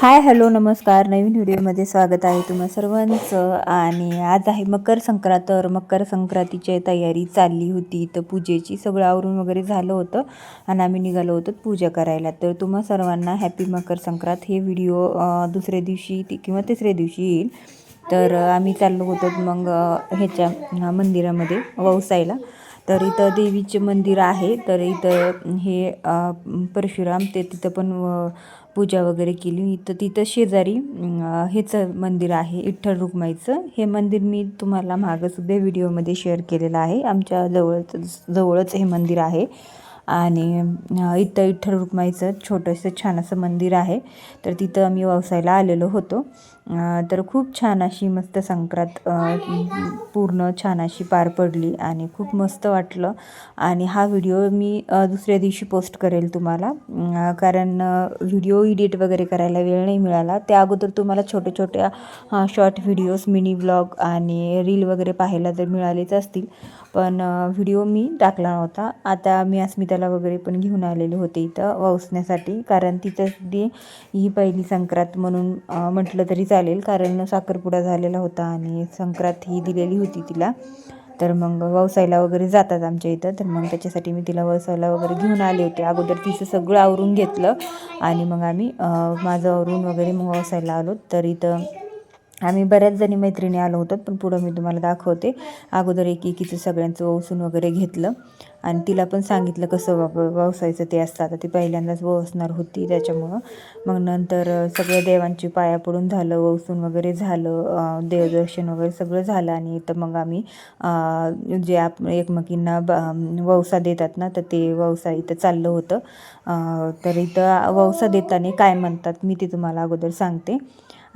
Hi hello नमस्कार. नवीन व्हिडिओमध्ये स्वागत आहे तुम्हा सर्वांचं. आणि आज आहे मकर संक्रांत. तर मकर संक्रांतीची तयारी चालली होती. तर पूजेची सगळं आवरून वगैरे झालं होतं. आणि आम्ही निघालो होतो पूजा करायला. तर तुम्हा सर्वांना हॅपी मकर संक्रांत हे व्हिडिओ दुसऱ्या दिवशी किंवा तिसऱ्या दिवशी येईल. तर आम्ही चाललो होतो मग ह्याच्या मंदिरामध्ये वौसायला तर इथं देवीचे मंदिर आहे. तर इथं हे परशुराम ते तिथं पण पूजा वगैरे केली. इथं तिथं शेजारी हेचं मंदिर आहे इठ्ठल रुक्माईचं. हे मंदिर मी तुम्हाला मागंसुद्धा व्हिडिओमध्ये शेअर केलेलं आहे. आमच्या जवळच जवळच हे मंदिर आहे. आणि इथं विठ्ठल रुक्माईचं छोटंसं छान असं मंदिर आहे. तर तिथं आम्ही व्यवसायाला आलेलो होतो. तर खूप छान अशी मस्त संक्रांत पूर्ण छान अशी पार पडली आणि खूप मस्त वाटलं. आणि हा व्हिडिओ मी दुसऱ्या दिवशी पोस्ट करेल तुम्हाला. कारण व्हिडिओ एडिट वगैरे करायला वेळ नाही मिळाला. त्या अगोदर तुम्हाला छोट्या छोट्या शॉर्ट व्हिडिओज मिनी ब्लॉग आणि रील वगैरे पाहायला तर मिळालेच असतील. पण व्हिडिओ मी टाकला नव्हता. आता मी अस्मिताला वगैरे पण घेऊन आलेले होते इथं वसण्यासाठी. कारण तिथं ती ही पहिली संक्रांत म्हणून म्हटलं तरी चालेल. चालेल कारण साखरपुडा झालेला होता आणि संक्रांत ही दिलेली होती तिला. तर मग वसायला वगैरे जातात आमच्या इथं. तर मग त्याच्यासाठी मी तिला वसायला वगैरे घेऊन आले होते. अगोदर तिचं सगळं आवरून घेतलं आणि मग आम्ही माझं आवरून वगैरे मग वसायला आलो. तर इथं आम्ही बऱ्याच जणी मैत्रिणी आलो होतो पण पुढं मी तुम्हाला दाखवते. अगोदर एकीकीचं सगळ्यांचं वसून वगैरे घेतलं. आणि तिला पण सांगितलं कसं बाबा व्यवसायाचं ते असतं. आता ती पहिल्यांदाच वसणार होती त्याच्यामुळं. मग नंतर सगळ्या देवांची पाया पडून झालं वसून वगैरे झालं देवदर्शन वगैरे सगळं झालं. आणि इथं मग आम्ही जे आप एकमेकींना ब देतात ना तर ते वौसा इथं चाललं होतं. तर इथं वौसा देताना काय म्हणतात मी ते तुम्हाला अगोदर सांगते.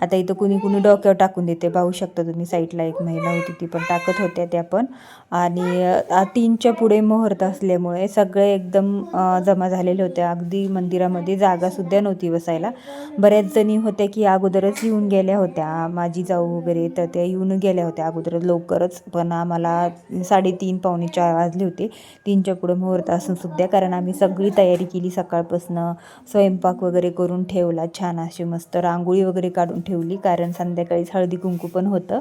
आता इथं कुणी कुणी डोक्यावर टाकून देते. पाहू शकता तुम्ही साईडला एक महिला होती ती पण टाकत होत्या त्या पण. आणि तीनच्या पुढे मुहूर्त असल्यामुळे सगळे एकदम जमा झालेले होते. अगदी मंदिरामध्ये जागासुद्धा नव्हती बसायला. बऱ्याच जणी होत्या की अगोदरच येऊन गेल्या होत्या. माझी जाऊ वगैरे तर त्या येऊन गेल्या होत्या अगोदर लवकरच. पण आम्हाला साडेतीन पावणे चार वाजले होते. तीनच्या पुढे मुहूर्त असून सुद्धा कारण आम्ही सगळी तयारी केली सकाळपासनं. स्वयंपाक वगैरे करून ठेवला. छान असे मस्त रांगोळी वगैरे काढून ठेव ठेवली कारण संध्याकाळीच हळदी कुंकू पण होतं.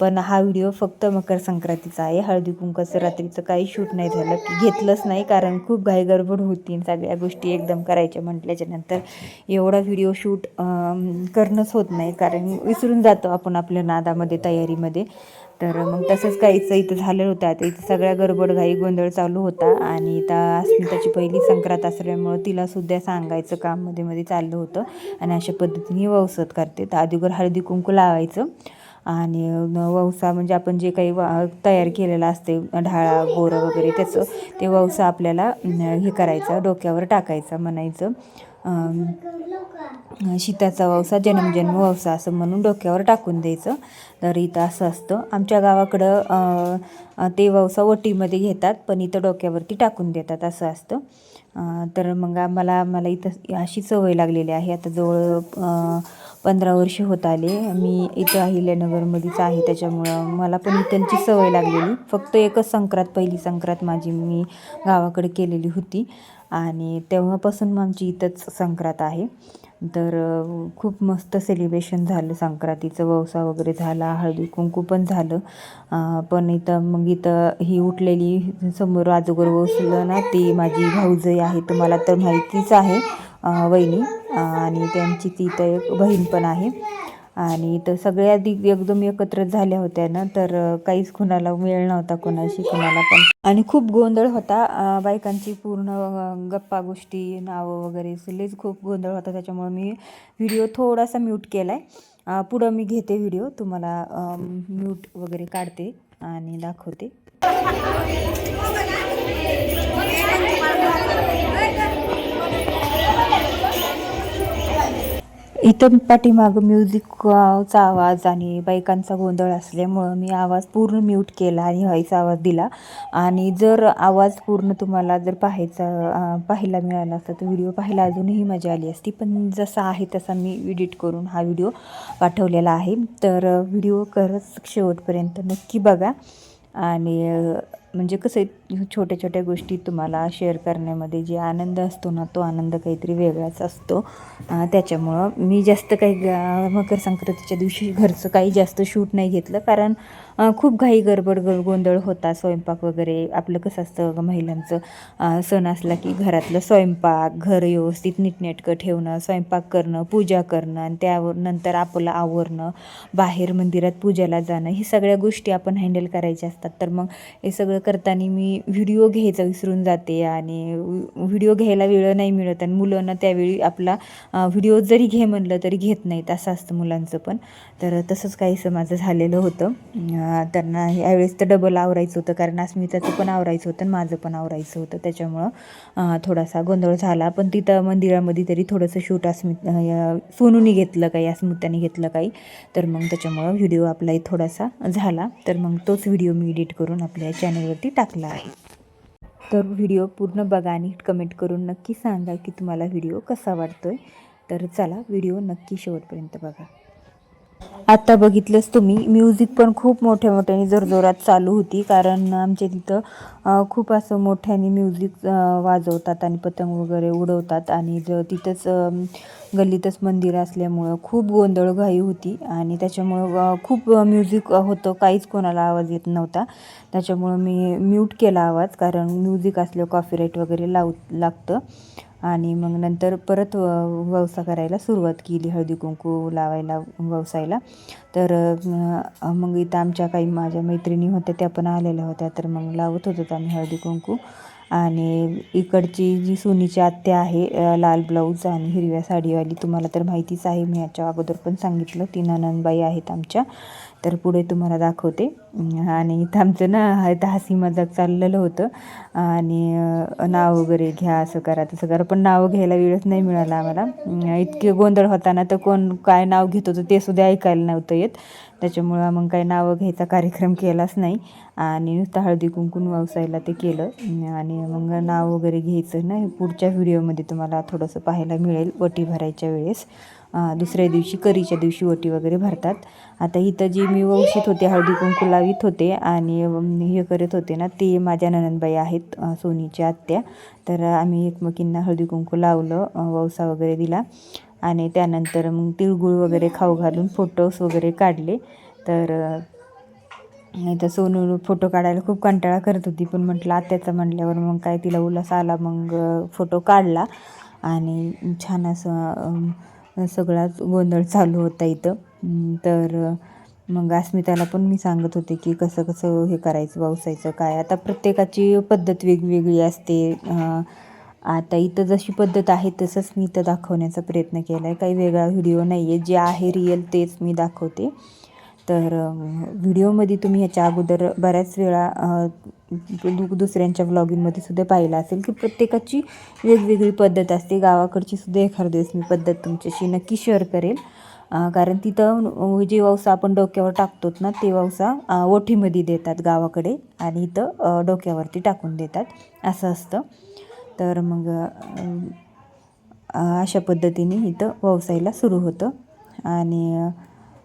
पण हा व्हिडिओ फक्त मकर संक्रांतीचा आहे. हळदी कुंकाचं रात्रीचं काही शूट नाही झालं. की घेतलंच नाही कारण खूप घाई गडबड होती. सगळ्या गोष्टी एकदम करायच्या म्हटल्याच्या नंतर एवढा व्हिडिओ शूट करणंच होत नाही. कारण विसरून जातो आपण आपल्या नादामध्ये तयारीमध्ये. तर मग तसंच काहीच इथं झालं होतं. आता इथं सगळ्या गडबड घाई गोंधळ चालू होता आणि इथं अस्मिताची पहिली संक्रांत असल्यामुळं तिलासुद्धा सांगायचं काममध्ये मध्ये चाललं होतं आणि अशा पद्धतीने वौसत करते. तर अगोदर हळदी कुंकू लावायचं आणि न- वौसा म्हणजे आपण जे काही वा तयार केलेलं असते ढाळा गोरं वगैरे त्याचं ते वौसा आपल्याला हे करायचं डोक्यावर टाकायचं म्हणायचं. शीताचा वावसा जन्मजन्म ववसा असं म्हणून डोक्यावर टाकून द्यायचं. तर इथं असं असतं. आमच्या गावाकडं ते वावसा ओटीमध्ये घेतात पण इथं डोक्यावरती टाकून देतात. असं असतं. तर मग आम्हाला मला इथं अशी सवय लागलेली आहे. आता जवळ पंधरा वर्ष होत आले. मी इथं अहिल्यानगरमध्येच आहे. त्याच्यामुळं मला पण इथंची सवय लागलेली. फक्त एकच संक्रांत पहिली संक्रांत माझी मी गावाकडे केलेली होती. आणि तेव्हापासून मग आमची इथंच संक्रांत आहे. तर खूप मस्त सेलिब्रेशन झालं संक्रांतीचं. वौसा वगैरे झाला हळदी कुंकू पण झालं. पण इथं मग इथं ही उठलेली समोर आजोगर वसलं ना ती माझी भाऊजई आहे तुम्हाला तर माहितीच आहे वहिनी. आणि त्यांची ती इथं एक बहीण पण आहे. आणि तर सगळ्या दि एकदम एकत्र झाल्या होत्या ना तर काहीच कुणाला वेळ नव्हता कोणाशी कुणाला पण. आणि खूप गोंधळ होता बायकांची पूर्ण गप्पा गोष्टी नावं वगैरे लईच खूप गोंधळ होता. त्याच्यामुळे मी व्हिडिओ थोडासा म्यूट केला आहे पुढं मी घेते व्हिडिओ तुम्हाला म्यूट वगैरे काढते आणि दाखवते. इथं पाठीमागं म्युझिकचा आवाज आणि बायकांचा गोंधळ असल्यामुळं मी आवाज पूर्ण म्यूट केला आणि व्हायचा आवाज दिला. आणि जर आवाज पूर्ण तुम्हाला जर पाहायचा पाहायला मिळाला असता तर व्हिडिओ पाहायला अजूनही मजा आली असती. पण जसा आहे तसा मी एडिट करून हा व्हिडिओ पाठवलेला आहे. तर व्हिडिओ खरंच शेवटपर्यंत नक्की बघा. आणि म्हणजे कसं आहे छोट्या छोट्या गोष्टी तुम्हाला शेअर करण्यामध्ये जे आनंद असतो ना तो आनंद काहीतरी वेगळाच असतो. त्याच्यामुळं मी जास्त काही गा मकर संक्रांतीच्या दिवशी घरचं काही जास्त शूट नाही घेतलं. कारण खूप घाई गडबड गोंधळ होता. स्वयंपाक वगैरे आपलं कसं असतं महिलांचं? सण असला की घरातलं स्वयंपाक घर व्यवस्थित नीटनेटकं ठेवणं स्वयंपाक करणं पूजा करणं आणि त्यावर नंतर आपलं आवरणं बाहेर मंदिरात पूजाला जाणं ही सगळ्या गोष्टी आपण हँडल करायच्या असतात. तर मग हे सगळं करताना मी व्हिडिओ घ्यायचा विसरून जाते आणि व्हिडिओ घ्यायला वेळ नाही मिळत आणि मुलांना त्यावेळी आपला व्हिडिओ जरी घे म्हणलं तरी घेत नाहीत असं असतं मुलांचं पण. तर तसंच काहीसं माझं झालेलं होतं. त्यांना यावेळेस तर डबल आवरायचं होतं. कारण अस्मिताचं पण आवरायचं होतं आणि माझं पण आवरायचं होतं. त्याच्यामुळं थोडासा गोंधळ झाला. पण तिथं मंदिरामध्ये तरी थोडंसं शूट अस्मित सोनूनी घेतलं काही अस्मिताने घेतलं काही. तर मग त्याच्यामुळं व्हिडिओ आपलाही थोडासा झाला. तर मग तोच व्हिडिओ मी एडिट करून आपल्या चॅनलवरती टाकला आहे. तर व्हिडिओ पूर्ण बघा आणि कमेंट करून नक्की सांगा की तुम्हाला व्हिडिओ कसा वाटतो आहे तर चला व्हिडिओ नक्की शेवटपर्यंत बघा. आत्ता बघितलंच तुम्ही म्युझिक पण खूप मोठ्या मोठ्याने जोरजोरात चालू होती कारण आमच्या तिथं खूप असं मोठ्याने म्युझिक वाजवतात आणि पतंग वगैरे उडवतात आणि ज तिथंच गल्लीतच मंदिर असल्यामुळं खूप गोंधळ घाई होती आणि त्याच्यामुळं खूप म्युझिक होतं काहीच कोणाला आवाज येत नव्हता. त्याच्यामुळं मी म्यूट केला आवाज कारण म्युझिक असल्यावर कॉपीराईट वगैरे लाव लागतं. आणि मग नंतर परत व- ववसा करायला सुरुवात केली हळदी कुंकू लावायला ववसायला तर मग इथं आमच्या काही माझ्या मैत्रिणी होत्या त्या पण आलेल्या होत्या. तर मग लावत होतो आम्ही हळदी कुंकू. आणि इकडची जी सोनीची आत्या आहे लाल ब्लाऊज आणि हिरव्या साडीवाली तुम्हाला तर माहितीच आहे मी याच्या अगोदर पण सांगितलं. ती ननंदबाई आहेत आमच्या. तर पुढे तुम्हाला दाखवते. आणि इथं आमचं ना इथं हसी मजाक चाललेलं होतं. आणि नाव वगैरे घ्या असं करा तसं करा. पण नावं घ्यायला वेळच नाही मिळाला आम्हाला. इतके गोंधळ होता ना तर कोण काय नाव घेत होतं ते सुद्धा ऐकायला नव्हतं येत. त्याच्यामुळं मग काही नावं घ्यायचा कार्यक्रम केलाच नाही. आणि नुसतं हळदी कुंकून वावसायला ते केलं. आणि मग नाव वगैरे घ्यायचं ना पुढच्या व्हिडिओमध्ये तुम्हाला थोडंसं पाहायला मिळेल. वटी भरायच्या वेळेस. दुसऱ्या दिवशी करीच्या दिवशी ओटी वगैरे भरतात. आता इथं जी मी वंशीत होते हळदी कुंकू लावित होते आणि हे करत होते ना ते माझ्या ननंदबाई आहेत सोनीच्या आत्या. तर आम्ही एकमेकींना हळदी कुंकू लावलं अं, ववसा वगैरे दिला आणि त्यानंतर मग तिळगुळ वगैरे खाऊ घालून फोटोज वगैरे काढले. तर नाही इथं सोनू फोटो काढायला खूप कंटाळा करत होती पण म्हटलं आत्याचं म्हटल्यावर मग काय तिला उल्हास आला मग फोटो काढला. आणि छान असं सगळाच गोंधळ चालू होता इथं. तर मग अस्मिताला पण मी सांगत होते की कसं कसं हे करायचं पावसायचं काय. आता प्रत्येकाची पद्धत वेगवेगळी असते. आता इथं जशी पद्धत आहे तसंच मी इथं दाखवण्याचा प्रयत्न केला आहे काही वेगळा व्हिडिओ नाही आहे जे आहे रिअल तेच मी दाखवते. तर व्हिडिओमध्ये तुम्ही ह्याच्या अगोदर बऱ्याच वेळा दुसऱ्यांच्या व्लॉगिंगमध्ये सुद्धा पाहिलं असेल की प्रत्येकाची वेगवेगळी पद्धत असते. गावाकडची सुद्धा एखाद दिवस मी पद्धत तुमच्याशी नक्की शेअर करेल. कारण तिथं जे वावसा आपण डोक्यावर टाकतोत ना ते वावसा ओठीमध्ये देतात गावाकडे आणि इथं डोक्यावरती टाकून देतात. असं असतं. तर मग अशा पद्धतीने इथं व्यवसायला सुरू होतं. आणि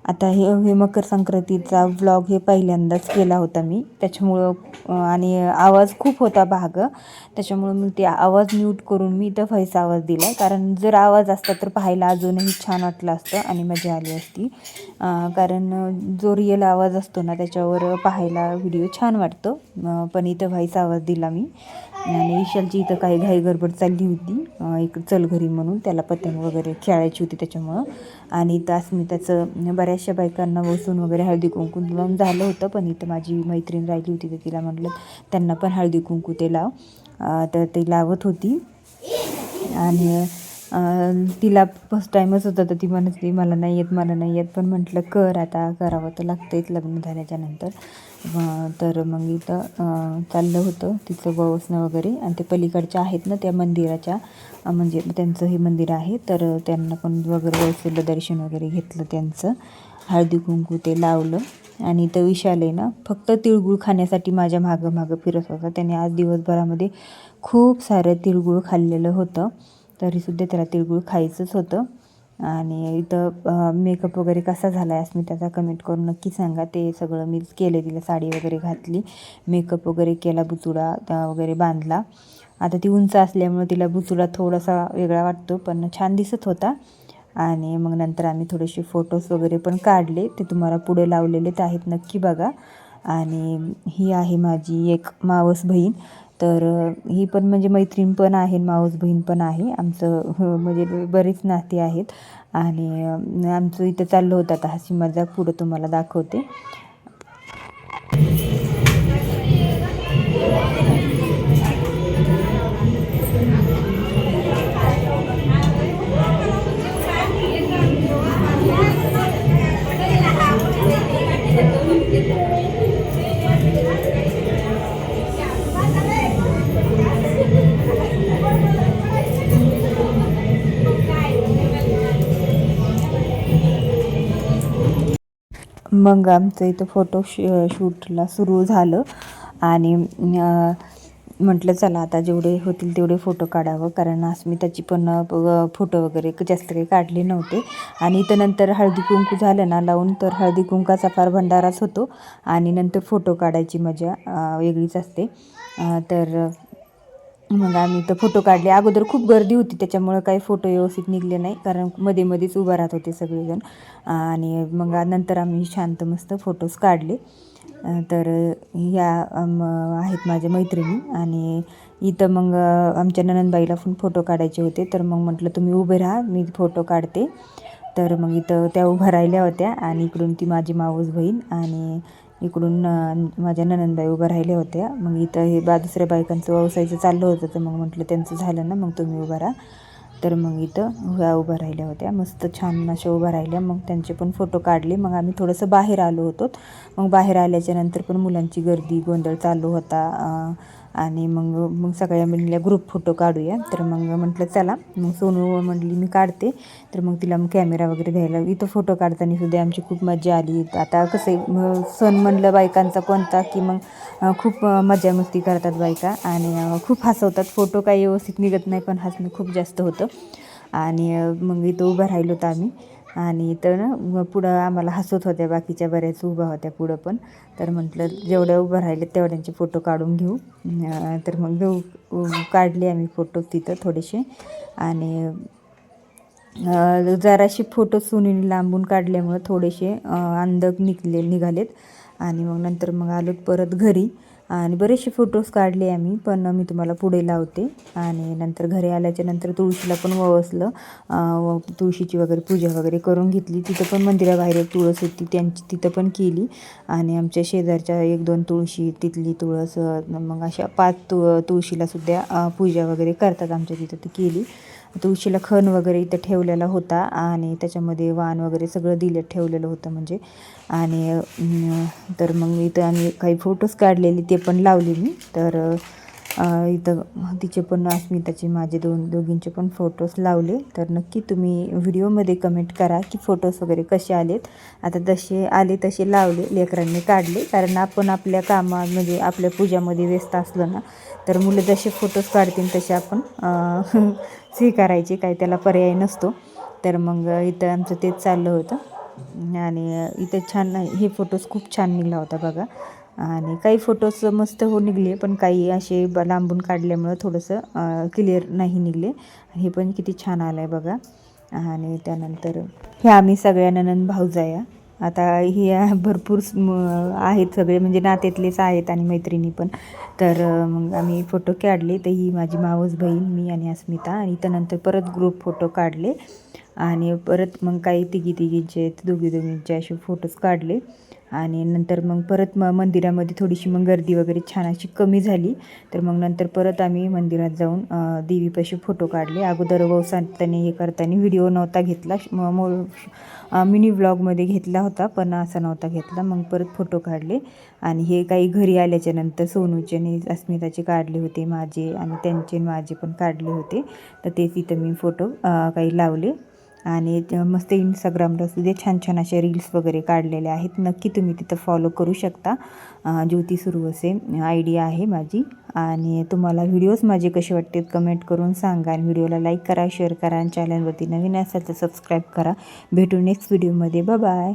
आता हे हे मकर संक्रांतीचा व्लॉग हे पहिल्यांदाच केला होता मी. त्याच्यामुळं आणि आवाज खूप होता भाग. त्याच्यामुळं मी ते आवाज म्यूट करून मी इथं व्हायचा आवाज दिला कारण जर आवाज असता तर पाहायला अजूनही छान वाटलं असतं आणि मजा आली असती. कारण जो रिअल आवाज असतो ना त्याच्यावर पाहायला व्हिडिओ छान वाटतो. पण इथं व्हायचा आवाज दिला मी. आणि विशालची इथं काही घाई गडबड चालली होती. एक चल घरी म्हणून. त्याला पतंग वगैरे खेळायची होती त्याच्यामुळं. आणि तास मी त्याचं बऱ्याचशा बायकांना बसून वगैरे हळदी कुंकू लावून झालं होतं पण इथं माझी मैत्रीण राहिली होती तर तिला म्हटलं त्यांना पण हळदी कुंकू ते लाव. तर ते लावत होती. आणि तिला फर्स्ट टाईमच होता तर ती म्हणत होती मला नाही येत मला नाही येत. पण म्हटलं कर आता करावं तर लागतंच लग्न झाल्याच्यानंतर. तर मग इथं चाललं होतं तिचं बवसणं वगैरे. आणि ते पलीकडच्या आहेत ना त्या मंदिराच्या म्हणजे त्यांचं हे मंदिर आहे. तर त्यांना पण वगैरे व्यवस्थित दर्शन वगैरे घेतलं त्यांचं. हळदी कुंकू ते लावलं. आणि तर विशाल आहे ना फक्त तिळगुळ खाण्यासाठी माझ्या मागं मागं फिरत होता. त्याने आज दिवसभरामध्ये खूप सारं तिळगुळ खाल्लेलं होतं. तरीसुद्धा त्याला तिळगुळ खायचंच होतं. आणि इथं मेकअप वगैरे कसा झाला आहे मी त्याचा कमेंट करून नक्की सांगा. ते सगळं मीच केलं तिला साडी वगैरे घातली. मेकअप वगैरे केला बुचुडा वगैरे बांधला. आता ती उंच असल्यामुळे तिला बुचुडा थोडासा वेगळा वाटतो पण छान दिसत होता. आणि मग नंतर आम्ही थोडेसे फोटोज वगैरे पण काढले. ते तुम्हाला पुढे लावलेले आहेत नक्की बघा. आणि ही आहे माझी एक मावस बहीण. तर ही पण म्हणजे मैत्रीण पण आहे माऊस बहीण पण आहे. आमचं म्हणजे बरेच नाते आहेत. आणि आमचं इथं चाललं होतं आता हसी मजाक पुढं तुम्हाला दाखवते. मग आमचं इथं फोटो श शूटला सुरू झालं. आणि म्हटलं चला आता जेवढे होतील तेवढे फोटो काढावं. कारण अस्मिताची पण फोटो वगैरे जास्त काही काढले नव्हते. आणि इथं नंतर हळदी कुंकू झालं ना लावून तर हळदी कुंकाचा फार भंडाराच होतो. आणि नंतर फोटो काढायची मजा वेगळीच असते. तर मग आम्ही तर फोटो काढले. अगोदर खूप गर्दी होती त्याच्यामुळं काही फोटो व्यवस्थित निघले नाही. कारण मध्ये मध्येच उभं राहत होते सगळेजण. आणि मग नंतर आम्ही शांत मस्त फोटोज काढले. तर ह्या आहेत माझ्या मैत्रिणी. आणि इथं मग आमच्या ननंदबाईला पण फोटो काढायचे होते. तर मग म्हटलं तुम्ही उभे राहा मी फोटो काढते. तर मग इथं त्या उभ्या राहिल्या होत्या. आणि इकडून ती माझी मावस बहीण आणि इकडून माझ्या ननंदबाई उभ्या राहिल्या होत्या. मग इथं हे बा दुसऱ्या बायकांचं व्यवसायचं चाललं होतं तर मग म्हटलं त्यांचं झालं ना मग तुम्ही उभा राहा. तर मग इथं ह्या उभ्या राहिल्या होत्या. मस्त छान अशा उभ्या राहिल्या. मग त्यांचे पण फोटो काढले. मग आम्ही थोडंसं बाहेर आलो होतो. मग बाहेर आल्याच्यानंतर पण मुलांची गर्दी गोंधळ चालू होता. आणि मग मग सगळ्या म्हणल्या ग्रुप फोटो काढूया. तर मग म्हटलं चला. मग सोनू म्हटली मी काढते. तर मग तिला मग कॅमेरा वगैरे घ्यायला इथं फोटो काढताना सुद्धा आमची खूप मजा आली. आता कसं सण म्हणलं बायकांचा कोणता की मग खूप मजा मस्ती करतात बायका आणि खूप हसवतात. फोटो काही व्यवस्थित निघत नाही पण हसणं खूप जास्त होतं. आणि मग इथं उभं राहिलो होतं आम्ही. आणि तर ना पुढं आम्हाला हसत होत्या बाकीच्या बऱ्याच उभ्या होत्या पुढं पण. तर म्हटलं जेवढ्या उभं राहिले तेवढ्यांचे फोटो काढून घेऊ. तर मग घेऊ काढले आम्ही फोटो तिथं थोडेसे. आणि जराशे फोटो सुनीने लांबून काढल्यामुळं थोडेसे अंधक निघले निघालेत. आणि मग नंतर मग आलो परत घरी. आणि बरेचसे फोटोज काढले आम्ही पण मी तुम्हाला पुढे लावते. आणि नंतर घरी आल्याच्यानंतर तुळशीला पण वळसलं. तुळशीची वगैरे पूजा वगैरे करून घेतली. तिथं पण मंदिराबाहेर एक तुळस होती त्यांची तिथं पण केली. आणि आमच्या शेजारच्या एक दोन तुळशी तिथली तुळस मग अशा पाच तु तुळशीलासुद्धा पूजा वगैरे करतात आमच्या तिथं ती केली. तुळशीला खण वगैरे इथं ठेवलेला होता आणि त्याच्यामध्ये वाण वगैरे सगळं दिलं ठेवलेलं होतं म्हणजे. आणि तर मग इथं आम्ही काही फोटोज काढलेले ते पण लावले मी. तर इथं तिचे पण अस्मिताचे माझे दोन दोघींचे पण फोटोज लावले. तर नक्की तुम्ही व्हिडिओमध्ये कमेंट करा की फोटोज वगैरे कसे आलेत. आता जसे आले तसे लावले लेकरांनी काढले. कारण आपण आपल्या कामा म्हणजे आपल्या पूजामध्ये व्यस्त असलो ना तर मुलं जसे फोटोज काढतील तसे आपण स्वीकारायचे. काही त्याला पर्याय नसतो. तर मग इथं आमचं तेच चाललं होतं. आणि इथं छान हे फोटोज खूप छान निघला होता बघा. आणि काही फोटोज मस्त हो निघले पण काही असे ब लांबून काढल्यामुळं थोडंसं क्लिअर नाही निघले. हे पण किती छान आलं आहे बघा. आणि त्यानंतर हे आम्ही सगळ्या ननंद भाऊजाया आता ही भरपूर आहेत सगळे म्हणजे नातेतलेच आहेत आणि मैत्रिणी पण. तर मग आम्ही फोटो काढले तर ही माझी मावस बहीण मी आणि अस्मिता. आणि त्यानंतर परत ग्रुप फोटो काढले. आणि परत मग काही तिघी तिघींचे दोघी दोघींचे असे फोटोज काढले. आणि नंतर मग परत मग मंदिरामध्ये थोडीशी मग गर्दी वगैरे छान अशी कमी झाली. तर मग नंतर परत आम्ही मंदिरात जाऊन देवीपाशी फोटो काढले. अगोदर वसांताने हे करताना व्हिडिओ नव्हता घेतला. मो मिनी व्लॉगमध्ये घेतला होता पण असा नव्हता घेतला. मग परत फोटो काढले. आणि हे काही घरी आल्याच्यानंतर सोनूचे आणि अस्मिताचे काढले होते माझे आणि त्यांचे माझे पण काढले होते. तर ते तिथं मी फोटो काही लावले. आणि मस्त इंस्टाग्रामला सुद्धा छान छान असे रील्स वगैरे काढलेले आहेत. नक्की तुम्ही तिथं फॉलो करू शकता. ज्योती सुरवसे असे आयडिया आहे माझी. आणि तुम्हाला व्हिडिओज माझे कसे वाटते कमेंट करून सांगा. आणि व्हिडिओला लाईक करा शेअर करा. आणि चॅनलवरती नवीन असाल तर सबस्क्राईब करा. भेटू नेक्स्ट व्हिडिओमध्ये बाय